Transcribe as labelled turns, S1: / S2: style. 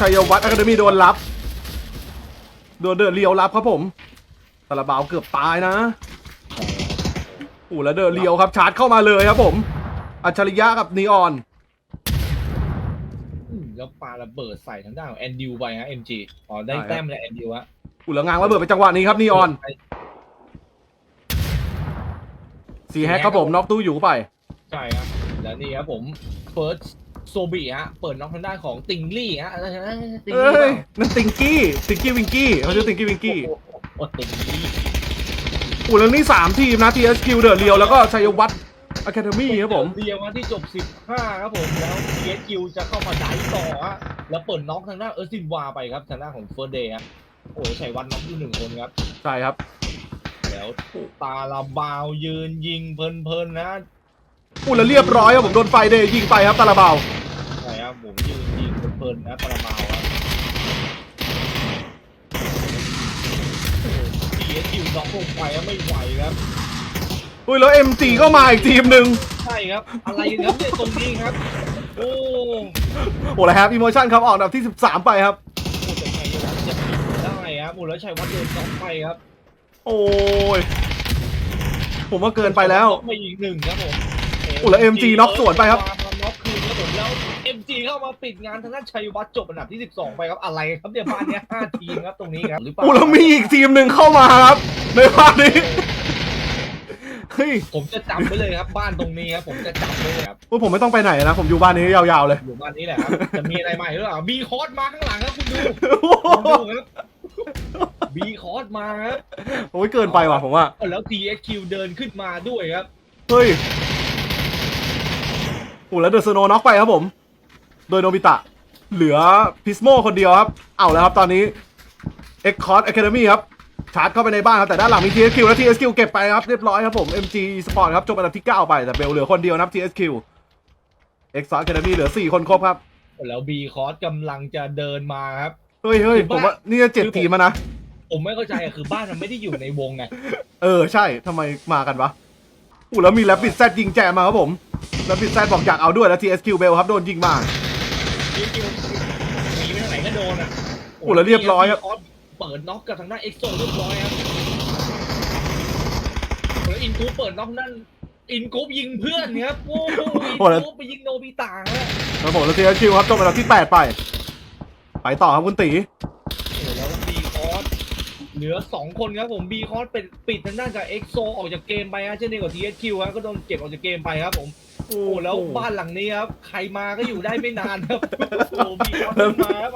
S1: ชัยวัฒน์อะคาเดมี่โดนรับ โดนเดือดเลียวรับครับผมตาลาบาวเกือบตายนะโอ้แล้วเดือดเลียวครับชาร์จเข้ามาเลยครับผม อัจฉริยะกับนีออน
S2: อืมแล้วปาระเบิดใส่ทางด้านของแอนดิวไปฮะเอ็มจีอ๋อได้
S1: ใช่ครับ
S2: แต้มจากแอนดิวฮะ
S1: อุยแล้วงางระเบิดไปจังหวะนี้ครับนีออนสีแฮกครับผมน็อกตู้อยู่ไป
S2: ใช่ครับ แล้วนี่ครับผมเฟิร์ส โซบีฮะ เปิดน็อกทางด้านของติงลี่ฮะอะไรนะติง
S1: เอ้
S2: ลี่
S1: ยนั่นติงกี้ติงกี้วิงกี้เขาชื่อติงกี้วิงกี้
S2: โอ้โหติงลี่
S1: อุยแล้วนี่สามทีมนะ TSQ เดือดเลียวแล้วก็ชัยวัฒน์อะคาเดมี่ครับผม
S2: เรียวมาที่จบ 15 ครับผมแล้วเอสคิวจะเข้ามาได้ต่อฮะแล้วเปิดน็อกทางด้านเออร์ซินวาไปครับทางด้านของเฟิร์สเดย์ฮะโอ้โหชัยวัฒน์น็อกอยู่หนึ่งคนครับ
S1: ใช่ครับ
S2: แล้วตาลาบาวยืนยิงเพลินๆนะ
S1: อุยแล้วเรียบร้อยครับผมโดนไฟเดย์ยิงไปครับตาลาบาว
S2: ใช่ครับผมยืนยิงเพ ลินๆนะตาลาบาวครับเอสคิวน็อกลงไปครับไม่ไหวครับ
S1: อุ้ยแล้ว MG ก็มาอีกทีมหนึ่ง
S2: ใช่ครับ อะไรครับเนี่ยตรงนี้ครับ โอ้
S1: โอ้แล้วครับอีโมชั่นครับออกอันดับที่ 13 ไปครับ
S2: โหแต่ชัยวัฒน์จะผิดได้ครับโอ้แล้วชัยวัฒน์โดนน็อกไปครับ
S1: โอ้ย ผมว่าเกินไปแล้ว
S2: น็อกไปอีกหนึ่งครับผม
S1: โอ้แล้ว MG น็อกสวนไปครับ
S2: ม มาปิดงานทางด้านชัยวัฒน์จบอันดับที่ 12 ไปครับอะไรครับเนี่ยบ้านเนี้ยห้าทีมครับตรงนี้ครับหรือเปล่า
S1: โอ้แล้วมีอีกทีมหนึ่งเข้ามาครับในภาคนี้เฮ้ย
S2: ผมจะจำไว้เลยครับบ้านตรงนี้ครับผมจะจำไว้เลยครับ
S1: ว่าผมไม่ต้องไปไหนนะ ผมอยู่บ้านนี้ยาวๆเลย
S2: อยู่บ้านนี้แหละครับจะมีอะไรใหม่หรือเปล่าบีคอร์สมาข้างหลังครับคุณดูคุณดูครับบีคอร์สมาครับ
S1: โอ้ยเกินไปว่ะผมว่า
S2: แล้ว TSQ เดินขึ้นมาด้วยครับ
S1: เฮ้ยโอ้แล้วเดอะสโนน็อกไปครับผม โดยโนบิตะ เหลือพิสโมคนเดียวครับ เอาแล้วครับตอนนี้ e x c o r d Academy ครับชาร์จเข้าไปในบ้านครับแต่ด้านหลังมี TSQ และ TSQ เก็บไปครับเรียบร้อยครับผม MG Sport ครับจบอันดับที่ 9 ไปแต่เบลเหลือคนเดียวนะครับ TSQ e x c o r d Academy เหลือ 4 คนครบครับ
S2: แล้วบีคอร์สกำลังจะเดินมาครับ
S1: เฮ้ยเฮ้ยผมว่านี่จะเจ็ดทีมแล้วนะ
S2: ผมไม่เข้าใจอะคือบ้านมันไม่ได้อยู่ในวงไง
S1: เออใช่ทำไมมากันวะอู้แล้วมีแรปปิดแซดยิงแจมมาครับผมแรปปิดแซดบอกอยากเอาด้วยแล้ว TSQ เบลครับโดนยิงมา
S2: ทีคิวหนีไปทางไหนก็โดนอะ
S1: โอ้แล้วเรียบร้อยครับ
S2: บีเปิดน็อกกับทางด้านเอ็กโซเรียบร้อยครับแล้วอินกูเปิดน็อกนั่นอินกูยิงเพื่อนครับโอ้โหอินกูไปยิงโนบิตะฮะ
S1: ครับผมแล้ว TSQ ครับจบอันดับที่ 8 ไป ไปต่อครับคุณตี
S2: โอ้แล้วบีคอร์ส เหลือสองคนครับผมบีคอร์สเป็นปิดทางด้านจากเอ็กโซออกจากเกมไปฮะเช่นเดียวกับทีเอสคิวฮะก็โดนเก็บออกจากเกมไปครับผมโอ้แล้วบ้านหลังนี้ครับใครมาก็อยู่ได้ไม่นานครับโอ้โหบีคอร์สมาครับ